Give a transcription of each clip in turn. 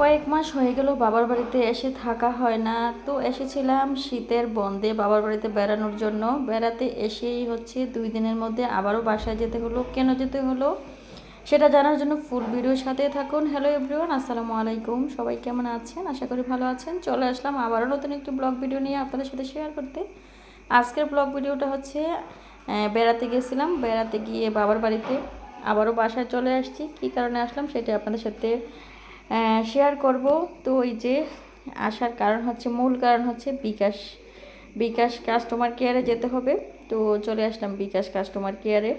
কয়েক মাস হয়ে গেল বাবার বাড়িতে এসে থাকা হয় না। তো এসেছিলাম শীতের বন্ধে বাবার বাড়িতে বেড়ানোর জন্য। বেড়াতে এসেই হচ্ছে দুই দিনের মধ্যে আবারও বাসায় যেতে হলো। কেন যেতে হলো? সেটা জানার জন্য ফুল ভিডিওর সাথে থাকুন। হ্যালো এভরিওয়ান আসসালামু আলাইকুম। সবাই কেমন আছেন? আশা করি ভালো আছেন। চলে আসলাম আবারও নতুন একটি ব্লগ ভিডিও নিয়ে আপনাদের সাথে শেয়ার করতে। আজকের ব্লগ ভিডিওটা হচ্ছে বেড়াতে গেছিলাম। বেড়াতে গিয়ে বাবার বাড়িতে আবারও বাসায় চলে আসছি। কী কারণে আসলাম সেটা আপনাদের সাথে শেয়ার করব। তো ওই যে আসার কারণ হচ্ছে, মূল কারণ হচ্ছে বিকাশ। বিকাশ কাস্টমার কেয়ারে যেতে হবে। তো চলে আসলাম বিকাশ কাস্টমার কেয়ারে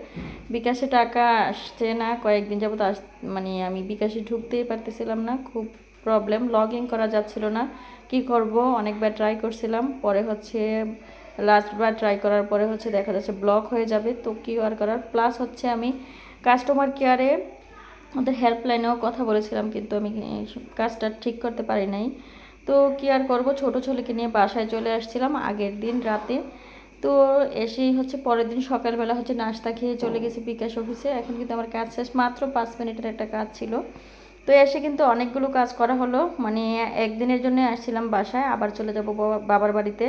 বিকাশে টাকা আসছে না, কয়েকদিন যাবত আস মানে আমি বিকাশে ঢুকতেই পারতেছিলাম না, খুব প্রবলেম লগ ইন করা যাচ্ছিল না। কি করব? অনেকবার ট্রাই করছিলাম। পরে হচ্ছে লাস্টবার ট্রাই করার পরে হচ্ছে দেখা যাচ্ছে ব্লক হয়ে যাবে। তো কি আর করার? প্লাস হচ্ছে আমি কাস্টমার কেয়ারে ওদের হেল্পলাইনেও কথা বলেছিলাম, কিন্তু আমি কাজটা ঠিক করতে পারি নাই। তো কি আর করব? ছোট ছেলেকে নিয়ে বাসায় চলে আসছিলাম আগের দিন রাতে। তো এসেই হচ্ছে পরের দিন সকালবেলা হচ্ছে নাস্তা খেয়ে চলে গেছি বিকাশ অফিসে এখন কিন্তু আমার কাজ শেষ, মাত্র পাঁচ মিনিটের একটা কাজ ছিল। তো এসে কিন্তু অনেকগুলো কাজ করা হলো। মানে একদিনের জন্য আসছিলাম বাসায়, আবার চলে যাব বাবার বাড়িতে।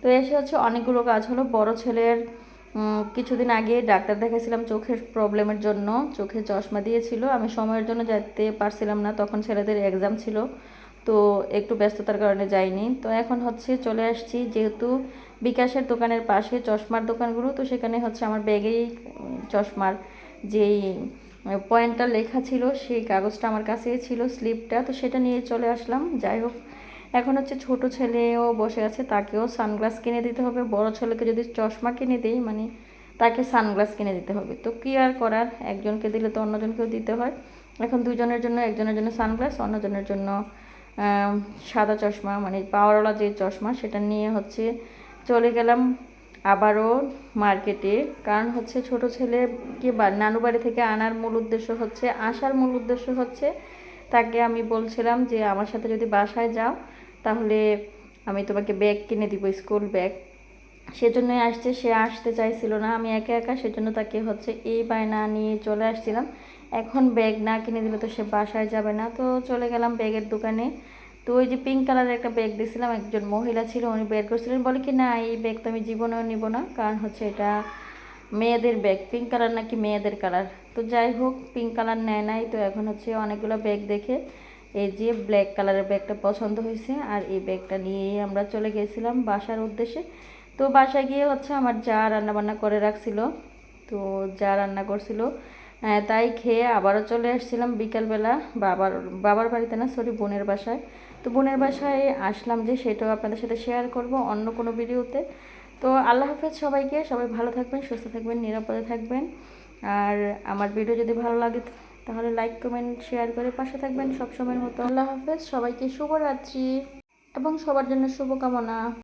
তো এসে হচ্ছে অনেকগুলো কাজ হলো। বড় ছেলের কিছুদিন আগে ডাক্তার দেখাইছিলাম চোখের প্রবলেমের জন্য, চোখে চশমা দিয়েছিল। আমি সময়ের জন্য যেতে পারছিলাম না, তখন ছেলেদের এক্সাম ছিল, তো একটু ব্যস্ততার কারণে যাইনি। তো এখন হচ্ছে চলে আসছি, যেহেতু বিকাশের দোকানের পাশে চশমার দোকানগুলো, তো সেখানে হচ্ছে আমার ব্যাগেই চশমার যেই পয়েন্টটা লেখা ছিল, সেই কাগজটা আমার কাছেই ছিল স্লিপটা তো সেটা নিয়ে চলে আসলাম। যাই হোক এখন হচ্ছে ছোট ছেলেও বসে আছে, তাকেও সানগ্লাস কিনে দিতে হবে। বড় ছেলেকে যদি চশমা কিনে দিই মানে তাকে সানগ্লাস কিনে দিতে হবে। তো কী আর করার? একজনকে দিলে তো অন্যজনকেও দিতে হয়। এখন দুজনের জন্য, একজনের জন্য সানগ্লাস, অন্যজনের জন্য সাদা চশমা মানে পাওয়ারওয়ালা যে চশমা, সেটা নিয়ে হচ্ছে চলে গেলাম আবারও মার্কেটে। কারণ হচ্ছে ছোট ছেলেকে বা- নানু বাড়ি থেকে আনার মূল উদ্দেশ্য হচ্ছে, আসার মূল উদ্দেশ্য হচ্ছে, তাকে আমি বলছিলাম যে, আমার সাথে যদি বাসায় যাও তাহলে আমি তোমাকে ব্যাগ কিনে দিব স্কুল ব্যাগ সেজন্যই আসছে, সে আসতে চাইছিল না। আমি একা একা সেজন্য তাকে হচ্ছে এই বায়না নিয়ে চলে আসছিলাম। এখন ব্যাগ না কিনে দিলে তো সে বাসায় যাবে না। তো চলে গেলাম ব্যাগের দোকানে। তো ওই যে পিঙ্ক কালারের একটা ব্যাগ দিয়েছিলাম একজন মহিলা ছিল, উনি বের করছিলেন। বলে কি, না, এই ব্যাগ তো আমি জীবনেও নিব না। কারণ হচ্ছে এটা মেয়েদের ব্যাগ পিঙ্ক কালার নাকি মেয়েদের কালার তো যাই হোক পিঙ্ক কালার নেয় নাই। তো এখন হচ্ছে অনেকগুলো ব্যাগ দেখে এই যে ব্ল্যাক কালারের ব্যাগটা পছন্দ হয়েছে, আর এই ব্যাগটা নিয়েই আমরা চলে গেছিলাম বাসার উদ্দেশ্যে। তো বাসায় গিয়ে হচ্ছে আমার যা রান্না বান্না করে রাখছিল, তো যা রান্না করছিল তাই খেয়ে আবারও চলে আসছিলাম বিকালবেলা। বাবার বাবার বাড়িতে না সরি বোনের বাসায়। তো বোনের বাসায় আসলাম যে সেটাও আপনাদের সাথে শেয়ার করব অন্য কোনো ভিডিওতে তো আল্লাহ হাফেজ সবাইকে, সবাই ভালো থাকবেন, সুস্থ থাকবেন, নিরাপদে থাকবেন। আর আমার ভিডিও যদি ভালো লাগে তাহলে লাইক কমেন্ট শেয়ার করে পাশে থাকবেন সবসময়ের মতো। আল্লাহ হাফেজ, সবাইকে শুভরাত্রি এবং সবার জন্য শুভকামনা।